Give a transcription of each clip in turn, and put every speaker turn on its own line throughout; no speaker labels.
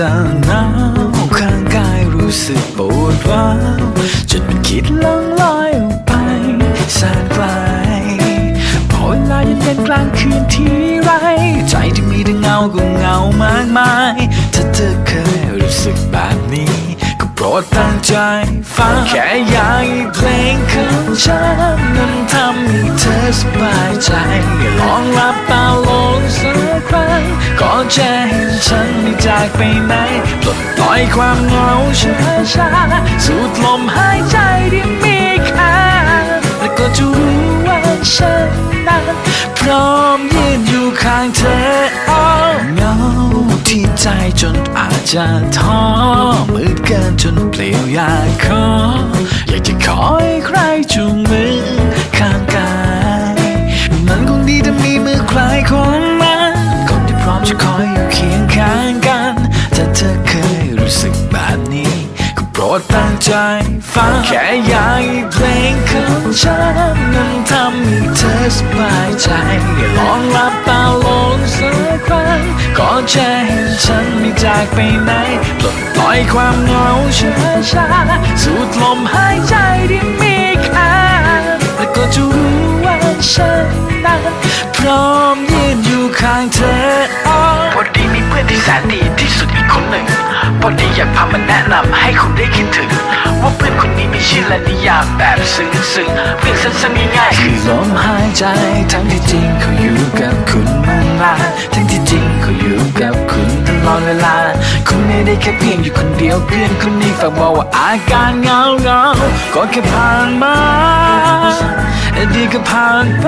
จะหนาวข้างกายรู้สึกปวดร้าวจนมัคิดลังลอยออกไปแสนไกลพอเวลาย็นเป็นกลางคืนที่ไร ใจที่มีแต่เงาก็เงามากมาย ถ้าเธอเคยรู้สึกแบบนี้ ก็โปรดตั้งใจฟังแค่อยายเพลงของฉันนั้นทำให้เธอสบายใจ ก่อจะเห็นฉันไม่จากไปไหนปลดปล่อยความเหงาช้าช้าสูดลมหายใจที่มีค่าแล้วก็จะรู้ว่าฉันนั้นพร้อมยืนอยู่ข้างเธออ้อเหงาที่ใจจนอาจจะท้อมืดเกินจนเปลี่ยวอยากขออยากจะขอให้ใครจูงมือ ดตั้งใจฟังแค่อยากให้เพลงของฉันนั้นทำให้เธอสบายใจลองหลับตาลงสักครั้งก่อนจะเห็นฉันไม่จากไปไหนปลดปล่อยความเหงาช้าช้าสูดลมหายใจที่มีค่าแล้วก็จะรู้ว่าฉันนั้นพร้อมยืนอยู่ข้างเธออ้อ
พอดีมีเพื่อนที่แสนดีที่สุดอีกคนหนึ่งพอดีอยากพามาแนะนำให้คุณได้ามแบบซึ้งๆเพื่อนสั้นๆง่ายๆคือ
ลมหายใจทั้งที่จริงเขาอยู่กับคุณมื่อลาทั้งที่จริงเขาอยู่กับคุณตลอดเวลา คุณไม่ได้แค่เพียงอยู่คนเดียวเพื่อนคนนี้ฝากบอกว่าอาการเหงาเงาๆก็แค่ผ่านมาเดียวก็ผ่านไป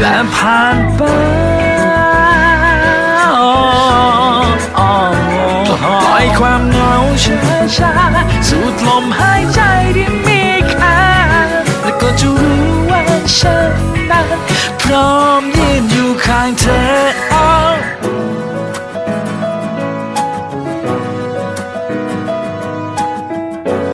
และผ่านไปปล่อยความเหงาช้าๆสูดลมหายใจ พร้อมยืนอยู่ข้างเธอ